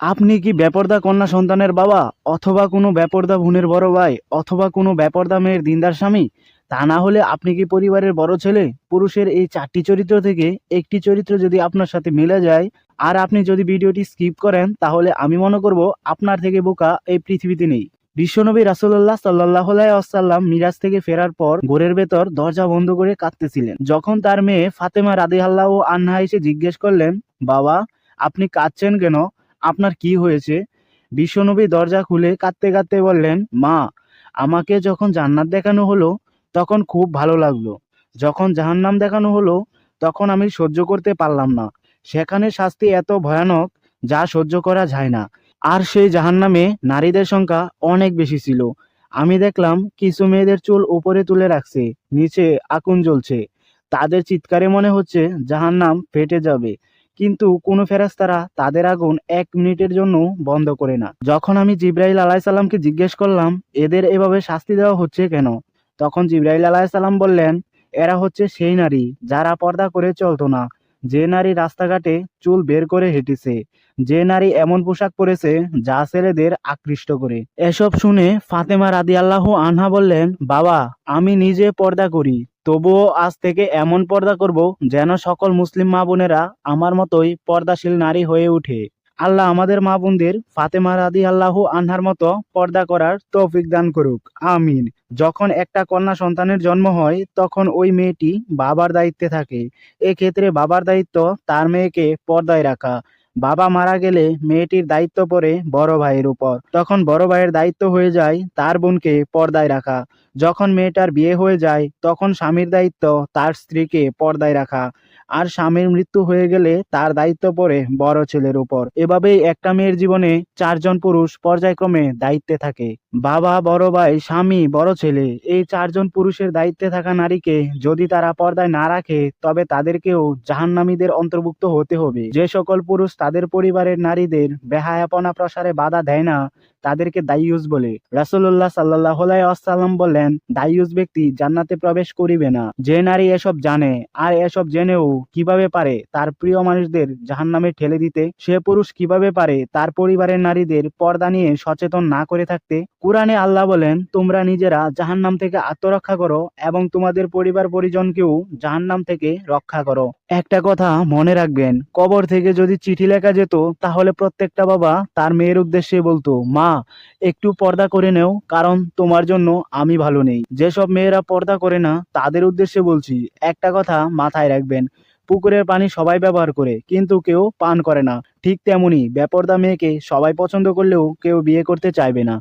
আপনি কি বেপর্দা কন্যা সন্তানের বাবা অথবা কোনো বেপর্দা বোনের বড় ভাই অথবা কোনো বেপর্দা মেয়ের দিনদার স্বামী? তা না হলে আপনি কি পরিবারের বড় ছেলে? পুরুষের এই চারটি চরিত্র থেকে একটি চরিত্র যদি আপনার সাথে মিলে যায়, আর আপনি যদি ভিডিওটি স্কিপ করেন, তাহলে আমি মনে করব আপনার থেকে বোকা এই পৃথিবীতে নেই। বিশ্বনবী রাসুল্লাহ সাল্লাহ আসাল্লাম মিরাজ থেকে ফেরার পর ঘোরের ভেতর দরজা বন্ধ করে কাঁদতেছিলেন। যখন তার মেয়ে ফাতেমা রাদি আল্লাহ ও আন্না এসে জিজ্ঞেস করলেন, বাবা, আপনি কাঁদছেন কেন? আপনার কি হয়েছে? বিশ্বনবী দরজা খুলে কাঁদতে কাঁদতে বললেন, মা, আমাকে যখন জান্নাত দেখানো হলো, তখন খুব ভালো লাগল। যখন জাহান্নাম দেখানো হলো, তখন আমি সহ্য করতে পারলাম না। সেখানে শাস্তি এত ভয়ানক যা সহ্য করা যায় না। আর সেই জাহান্নামে নারীদের সংখ্যা অনেক বেশি ছিল। আমি দেখলাম কিছু মেয়েদের চুল উপরে তুলে রাখছে, নিচে আগুন জ্বলছে। তাদের চিৎকারে মনে হচ্ছে জাহান্নাম ফেটে যাবে। কিন্তু কোনো ফেরেশতারা তাদের আগুন এক মিনিটের জন্য বন্ধ করে না। যখন আমি জিব্রাইল আলাইসাল্লামকে জিজ্ঞেস করলাম, এদের এভাবে শাস্তি দেওয়া হচ্ছে কেন? তখন জিব্রাইল আলাইসাল্লাম বললেন, এরা হচ্ছে সেই নারী যারা পর্দা করে চলতো না। যে নারী রাস্তাঘাটে চুল বের করে হেঁটেছে, যে নারী এমন পোশাক পরেছে যা ছেলেদের আকৃষ্ট করে। এসব শুনে ফাতেমা রাদি আল্লাহ আনহা বললেন, বাবা, আমি নিজে পর্দা করি। তবুও আজ থেকে এমন পর্দা করব যেন সকল মুসলিম মা বোনেরা আমার মতোই পর্দাশীল নারী হয়ে ওঠে আল্লাহ আমাদের মা বোনদের ফাতেমা রাদি আল্লাহ আনহার মতো পর্দা করার তৌফিক দান করুক। আমিন। যখন একটা কন্যা সন্তানের জন্ম হয়, তখন ওই মেয়েটি বাবার দায়িত্বে থাকে। এক্ষেত্রে বাবার দায়িত্ব তার মেয়েকে পর্দায় রাখা। বাবা মারা গেলে মেয়েটির দায়িত্ব পড়ে বড় ভাইয়ের উপর। তখন বড় ভাইয়ের দায়িত্ব হয়ে যায় তার বোনকে পর্দায় রাখা। যখন মেয়েটার বিয়ে হয়ে যায়, তখন স্বামীর দায়িত্ব তার স্ত্রীকে পর্দায় রাখা। আর স্বামীর মৃত্যু হয়ে গেলে তার দায়িত্ব পড়ে বড় ছেলের উপর। এভাবেই একটা মেয়ের জীবনে চারজন পুরুষ পর্যায়ক্রমে দায়িত্বে থাকে। বাবা, বড় ভাই, স্বামী, বড় ছেলে, এই চারজন পুরুষের দায়িত্বে থাকা নারীকে যদি তারা পর্দায় না রাখে, তবে তাদেরকেও জাহান্নামীদের অন্তর্ভুক্ত হতে হবে। যে সকল পুরুষ তাদের পরিবারের নারীদের বেহায়াপনা প্রসারে বাধা দেয় না তাদেরকে দাইয়ুস বলে রাসুল্লাহ সাল্লাহ আসাল্লাম বললেন দাইয়ুস ব্যক্তি জান্নাতে প্রবেশ করিবে না। যে নারী এসব জানে আর এসব জেনেও কীভাবে পারে তার প্রিয় মানুষদের জাহান্নামে ঠেলে দিতে, সে পুরুষ কীভাবে পারে তার পরিবারের নারীদের পর্দা নিয়ে সচেতন না করে থাকতে? কোরআনে আল্লাহ বলেন, তোমরা নিজেরা জাহান্নাম থেকে আত্মরক্ষা করো এবং তোমাদের পরিবার পরিজনকেও জাহান্নাম থেকে রক্ষা করো। একটা কথা মনে রাখবেন, কবর থেকে যদি চিঠি লেখা যেত, তাহলে প্রত্যেকটা বাবা তার মেয়ের উদ্দেশ্যে বলতো, মা একটু পর্দা করে নেও, কারণ তোমার জন্য আমি ভালো নেই। যেসব মেয়েরা পর্দা করে না, তাদের উদ্দেশ্যে বলছি, একটা কথা মাথায় রাখবেন, পুকুরের পানি সবাই ব্যবহার করে, কিন্তু কেউ পান করে না। ঠিক তেমনি বেপর্দা মেয়েকে সবাই পছন্দ করলেও কেউ বিয়ে করতে চাইবে না।